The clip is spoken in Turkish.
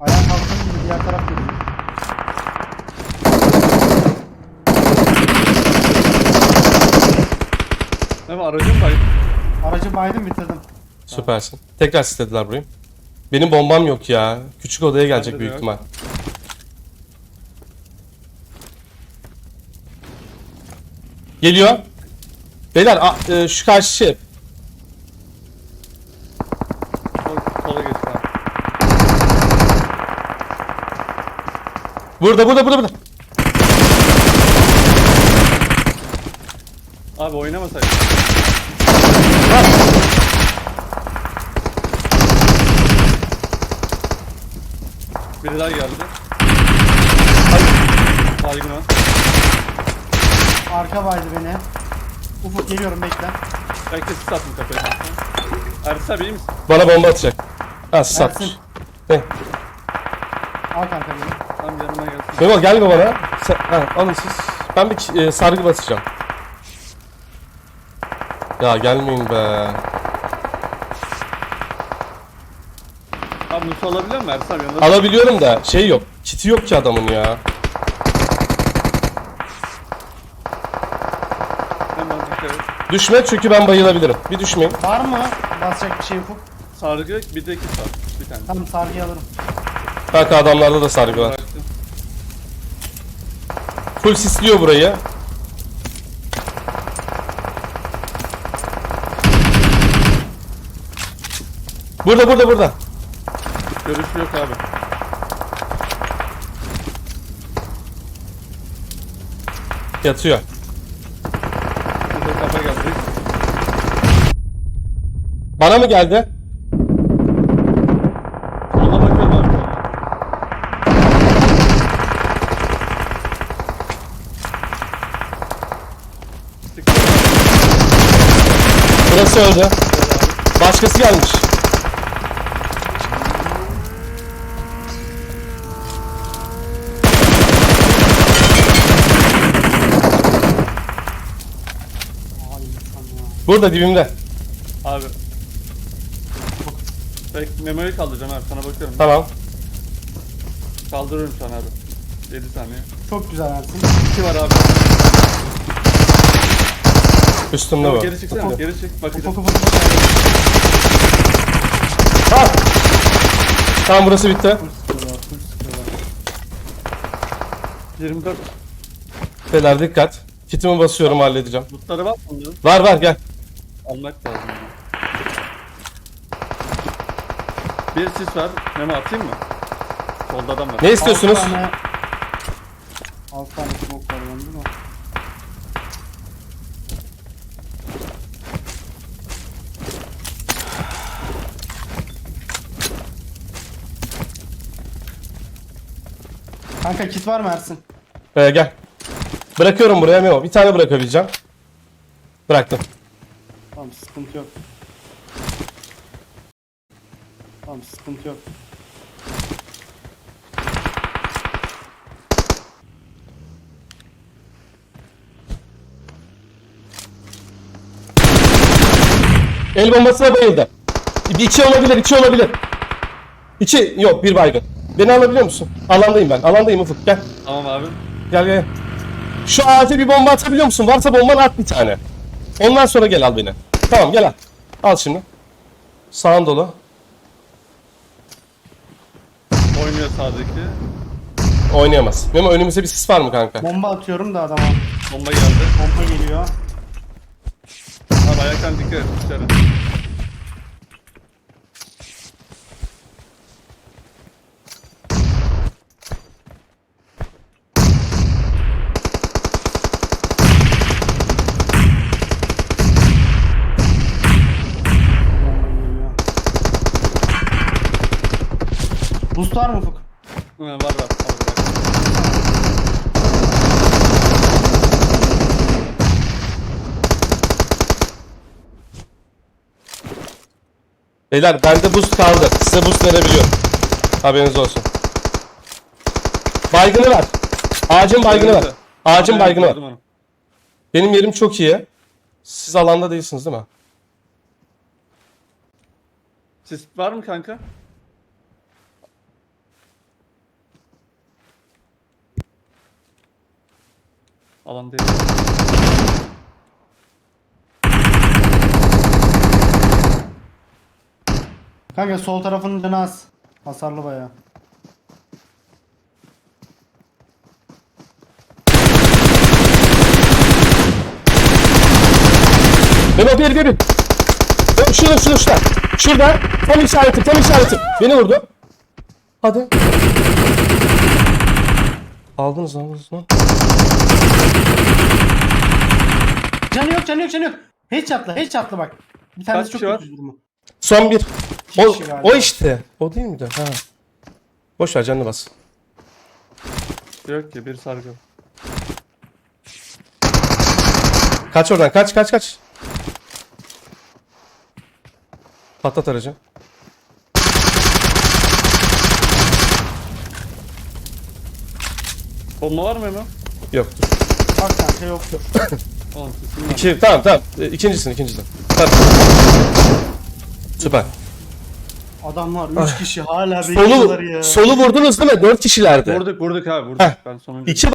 Ayağa kalktığım gibi diğer taraf geliyor. Değil mi? Aracım var. Aracı baydım bitirdim. Süpersin. Tekrar istediler burayı. Benim bombam yok ya. Küçük odaya gelecek Bende de büyük yok. ihtimal. Geliyor. Beyler a- e, şu karşı şey. Sol- Sola geç abi. Burada burada burada burada. Abi oynamasak. Biri daha geldi. Baygın o. Arka baydı beni. Ufuk geliyorum bekle. Belki sis attım kanka. Ersin abi iyi misin? Bana bomba atacak. Ha atmış. Ersin. Ne? Al kanka beni. Memo gelme bana. Sen, ha, alın siz. Ben bir e, sargı basacağım. Ya gelmeyin be. Abi Musa alabiliyor Ersin abi yanında? Alabiliyorum da şey yok. Kiti yok ki adamın ya. Hemen dikkat et. Düşme çünkü ben bayılabilirim. Bir düşmeyin. Var mı basacak bir şey Ufuk? Sargı bir de kit var. Bir tane. Tamam sargıyı alırım. Kanka adamlarda da sargı var. Full sisliyor burayı. Burada burada burada. Görüşü yok abi. Yatıyor. Burada kafa geldi. Bana mı geldi? Ona bakıyorum abi. Dikkat et. Burası öldü. Başkası gelmiş. Burada dibimde. Abi. Bek memoyu kaldıracağım abi sana bakıyorum. Tamam. Kaldırıyorum an abi. 7 saniye. Çok güzel Ersin. 2 var abi. Üstümde bu. geri çıksana. Geri çık. Bakacağım. Ha! Tamam burası bitti. Full sıkıyorlar, full sıkıyorlar. 24. Beyler dikkat. Kitimi basıyorum halledeceğim. Lootları var mı bunların? Var var gel. Almak lazım. Bir sis var. Memo atayım mı? Solda adam var. Ne istiyorsunuz? Altı tane... Altı tane smoke var bende de. Kanka kit var mı Ersin? Ee, gel. Bırakıyorum buraya Memo. Bir tane bırakabileceğim. Bıraktım. Tamam sıkıntı yok. Tamam sıkıntı yok. El bombasına bayıldı. İki olabilir, iki olabilir. İki, yok bir baygın. Beni alabiliyor musun? Alandayım ben. Alandayım Ufuk. Gel. Tamam abi. Gel gel. Şu ağaca bir bomba atabiliyor musun? Varsa bomban at bir tane. Ondan sonra gel al beni. Tamam gel al. Al şimdi. Sağın dolu. Oynuyor sağdaki. Oynayamaz. Memo önümüzde bir sis var mı kanka? Bomba atıyorum da adama. Bomba geldi. Bomba geliyor. Abi ayaktan dikkat et dışarı. Boost var mı Ufuk? Hı, var var. Al, bırak. Beyler bende boost kaldı. Size boost verebiliyorum. Haberiniz olsun. Baygını ver. Ağacın baygını ver. Ağacın baygını ver. gördüm onu. Benim yerim çok iyi. Siz alanda değilsiniz değil mi? Sis var mı kanka? Alan değil. Kanka sol tarafının canı az. Hasarlı bayağı. Memo bir bir bir. Şurada şurada şurada. Şurada. Tam işaretim tam işaretim. Beni vurdu. Hadi. Aldınız aldınız lan. Canı yok canı yok canı yok. Headshot'la headshot'la bak. Bir tanesi Kaç çok kişi var? kötü durumu. Son bir. O, kişi galiba. o işte. O değil miydi? Ha. Boş ver canını bas. Yok ki bir sargı. Kaç oradan kaç kaç kaç. Patlat aracı. Bomba var mı Memo? Yok. Bak kanka yok yok. Oğlum. İki, tamam tamam. E, İkincisin ikincisin. Tamam. Süper. Adamlar 3 kişi hala bekliyorlar Solu, ya. solu vurdunuz değil mi? Dört kişilerdi. Vurduk vurduk abi vurduk. Heh. Ben sonuncu. İki